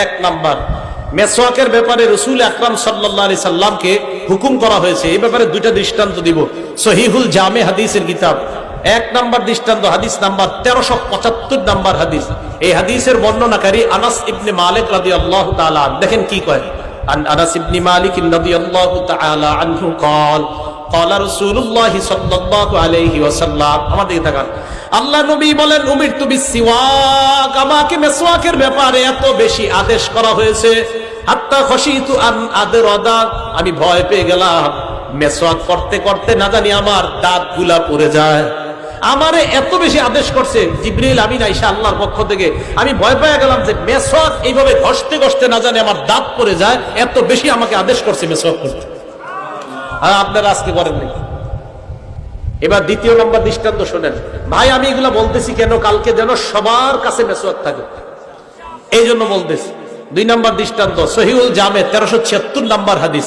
এক নাম্বার মেসওয়াকের ব্যাপারে রসুল আকরাম সাল্লাহ আলি সাল্লামকে হুকুম করা হয়েছে এই ব্যাপারে দুইটা দৃষ্টান্ত দিব সহিহুল জামে হাদিসের কিতাব এক নাম্বার দৃষ্টান্ত হাদিস নাম্বার তেরোশো পঁচাত্তর নাম্বার হাদিস এই হাদিসের বর্ণনাকারী আনাস ইবনে মালিক রাদি আল্লাহ তালা দেখেন কি কয় عن انس بن مالك رضي الله تعالى عنه قال সাল্লাল্লাহু আলাইহি ওয়াসাল্লাম। আমার দিকে তাকান। আল্লাহ নবী বলেন, উমির তুমি সিওয়াক। আমাকে মেসওয়াকের ব্যাপারে এত বেশি আদেশ করা হয়েছে। আন আদের আমি ভয় পেয়ে গেলাম। মেসওয়াক করতে করতে না জানি আমার দাঁতগুলা পড়ে যায়। আমারে এত বেশি আদেশ করছে জিব্রিল আমি না ইসা আল্লাহর পক্ষ থেকে। আমি ভয় পেয়ে গেলাম যে মেসওয়াক এইভাবে ঘষতে ঘষতে না জানি আমার দাঁত পড়ে যায়। এত বেশি আমাকে আদেশ করছে মেসওয়াক করতে। হ্যাঁ আপনারা আজকে করেন নাই। এবার দ্বিতীয় নম্বর দৃষ্টান্ত শোনেন। ভাই, আমি এগুলা বলতেছি কেন? কালকে যেন সবার কাছে মেসোয়াক থাকে। এই জন্য বলতেছি। দুই নম্বর দৃষ্টান্ত, সহিউল জামে, তেরোশো ছিয়াত্তর নম্বর হাদিস।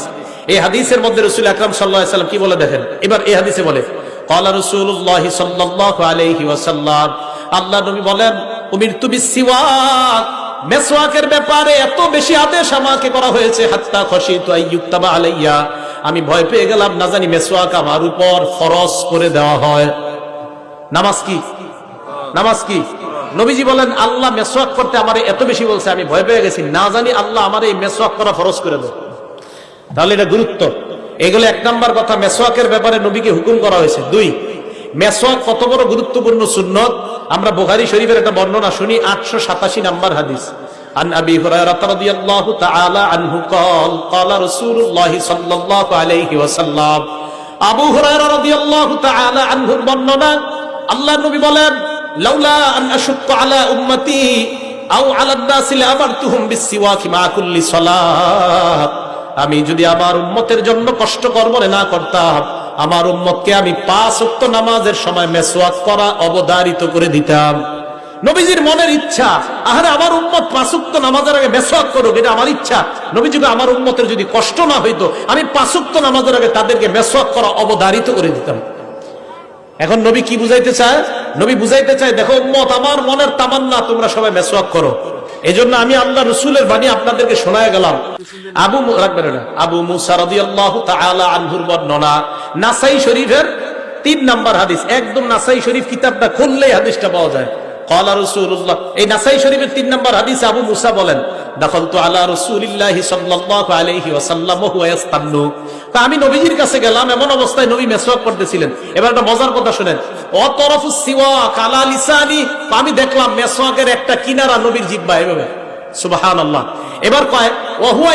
এই হাদিসের মধ্যে রসুল আকরাম সাল্লাম কি বলে দেখেন? এবার এই হাদিসে বলে কলা রসুল্লাহ সাল্লাহ আল্লাহ নবী বলেন উমির তুমি সিওয়াক মেসোয়াকের ব্যাপারে এত বেশি আদেশ আমাকে করা হয়েছে, হাত্তা খসি তো আলাইয়া। আমি ভয় পেয়ে গেলাম, না জানি মেসওয়াক আমার উপর ফরজ করে দেওয়া হয়। নামাজ কি? নামাজ কি? নবীজি বলেন, আল্লাহ মেসোয়াক করতে আমার এত বেশি বলছে, আমি ভয় পেয়ে গেছি। না জানি আল্লাহ আমার এই মেসোয়াক করা ফরজ করে দেয় তাহলে এটা গুরুত্ব। এগুলো এক নাম্বার কথা, মেসোয়াকের ব্যাপারে নবীকে হুকুম করা হয়েছে। দুই, মেসোয়াক কত বড় গুরুত্বপূর্ণ সুন্নত? আমরা বুখারী শরীফের একটা বর্ণনা শুনি, আটশো সাতাশি নাম্বার হাদিস। عن ابي هريره رضي الله تعالى عنه قال قال رسول الله صلى الله عليه وسلم আবু হুরায়রা রাদিয়াল্লাহু তাআলা আনহুর বর্ণনা আল্লাহর নবী বলেন লাউলা আন আশুক্কা আলা উম্মতি আও আলা الناس لامرتهم بالسواك مع كل صلاه আমি যদি আমার উম্মতের জন্য কষ্টকর মনে না করতাম আমার উম্মতকে আমি পাঁচ উক্ত নামাজের সময় মেসওয়াক করা অবধারিত করে দিতাম নবীজির মনের ইচ্ছা, আহারে আমার উম্মত পাঁচুক্ত নামাজের আগে মেসওয়াক করুক, এটা আমার ইচ্ছা। নবীজি আমার উম্মতের যদি কষ্ট না হইতো, আমি পাঁচুক্ত নামাজের আগে তাদেরকে মেসওয়াক করা অবধারিত করে দিতাম। এখন নবী কি বুঝাইতে চায়? নবী বুঝাইতে চায়, দেখো উম্মত, আমার মনের তামান্না, তোমরা সবাই মেসওয়াক করো। এই জন্য আমি আল্লাহ রসুলের বাণী আপনাদেরকে শোনায় গেলাম। আবু রাখবেন আবু মুসা রাদিয়াল্লাহু তাআলা আনহুর বর্ণনা, নাসাই শরীফের তিন নাম্বার হাদিস। একদম নাসাই শরীফ কিতাবটা খুললেই হাদিসটা পাওয়া যায়। কলা রসুল্লাহ এই নাসাই শরীফের তিন নম্বর আবু মুসা বলেন আমি নবীজির কাছে গেলাম, এমন অবস্থায় নবী মেসওয়াক করতেছিলেন এবার একটা মজার কথা শুনেন। অতরফ সিওয়াক লিসানি। আমি দেখলাম মেসওয়াকের একটা কিনারা নবীর জিব্বা এভাবে। সুবাহান আল্লাহ এবার কয় ওহুয়া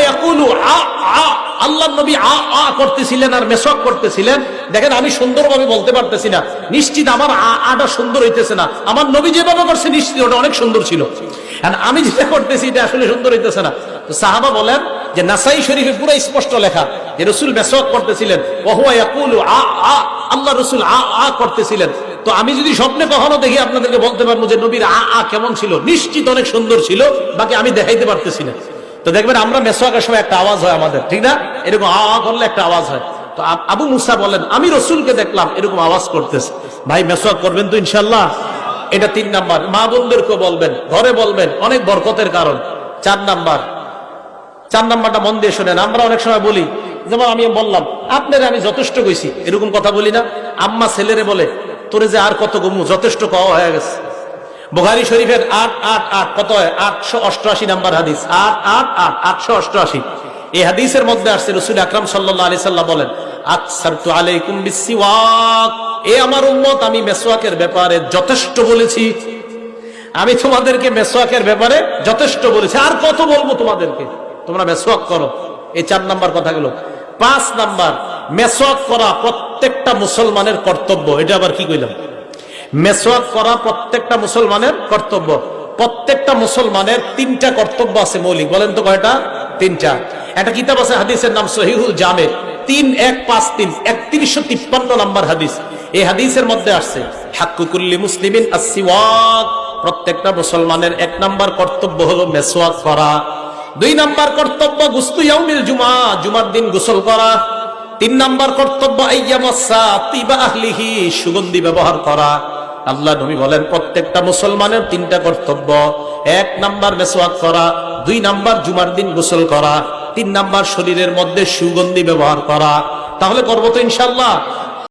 আ আল্লাহ নবী আ আ করতেছিলেন আর মেসওয়াক করতেছিলেন দেখেন, আমি সুন্দরভাবে বলতে পারতেছি না। নিশ্চিত আমার আটা সুন্দর হইতেছে না। আমার নবী যেভাবে করছে, নিশ্চিত ওটা অনেক সুন্দর ছিল। আমি যেটা করতেছি, এটা আসলে সুন্দর হইতেছে না। তো সাহাবা বলেন যে, নাসাই শরীফে পুরো স্পষ্ট লেখা যে, রসুল মেসওয়াক করতেছিলেন। ওহুয়া ইয়াকুলু আ আ, আল্লাহ রসুল আ আ করতেছিলেন। তো আমি যদি স্বপ্নে কখনো দেখি, আপনাদেরকে বলতে পারব যে, নবীর আ আ কেমন ছিল। নিশ্চিত অনেক সুন্দর ছিল, বাকি আমি দেখাইতে পারতেছি না। তো দেখবেন, আমরা মেসোয়াকের সময় একটা আওয়াজ হয় আমাদের, ঠিক না? এরকম আ আ করলে একটা আওয়াজ হয়। তো আবু মুসা বলেন, আমি রসুলকে দেখলাম এরকম আওয়াজ করতেছে। ভাই, মেসোয়াক করবেন তো ইনশাল্লাহ এটা তিন নাম্বার। মা বোনদেরকে বলবেন, ঘরে বলবেন, অনেক বরকতের কারণ। চার নাম্বার। চার নাম্বারটা মন দিয়ে শোনেন। আমরা অনেক সময় বলি, যেমন আমি বললাম, আপনারে আমি যথেষ্ট কইছি। এরকম কথা বলি না। আম্মা ছেলেরে বলে, তোরে যে আর কত গমু, যথেষ্ট কওয়া হয়ে গেছে। বুখারি শরীফের আট আট আট, কত হয়? আটশো অষ্টআশি নাম্বার হাদিস। আট আট আট, আটশো অষ্টআশি। এই হাদিসের মধ্যে আসছে, রসুল আকরাম সাল্লাহ আলি সাল্লাহ বলেন আকসার তু আলাইকুম বিসিওয়াক। এ আমার উম্মত, আমি মেসওয়াকের ব্যাপারে যথেষ্ট বলেছি। আমি তোমাদেরকে মেসওয়াকের ব্যাপারে যথেষ্ট বলেছি। আর কত বলব তোমাদেরকে? তোমরা মেসওয়াক করো। এই চার নাম্বার কথাগুলো। পাঁচ নাম্বার, মেসওয়াক করা প্রত্যেকটা মুসলমানের কর্তব্য। এটা আবার কি কইলাম? মেসওয়াক করা প্রত্যেকটা মুসলমানের কর্তব্য। প্রত্যেকটা মুসলমানের তিনটা কর্তব্য আছে মৌলিক। বলেন তো কয়টা? তিনটা। একটা কিতাব আছে, হাদিসের নাম সহিহুল জামে। তিন এক পাঁচ তিন একত্রিশশো তিপ্পান্ন নাম্বার হাদিস। এই হাদিসের মধ্যে আসছে হাক্কুকুল্লি আসিওয়াক প্রত্যেকটা মুসলমানের এক নাম্বার কর্তব্য হলো মেসওয়াক করা। দুই নাম্বার কর্তব্য, গুস্তু ইয়াউমিল জুমা জুমার দিন গোসল করা। তিন নাম্বার কর্তব্য আহলিহি, সুগন্ধি ব্যবহার করা। আল্লাহ নবী বলেন, প্রত্যেকটা মুসলমানের তিনটা কর্তব্য, এক নাম্বার মেসোয়াক করা, দুই নাম্বার জুমার দিন গোসল করা। তিন নাম্বার শরীরের মধ্যে সুগন্ধি ব্যবহার করা। তাহলে করব তো ইনশাল্লাহ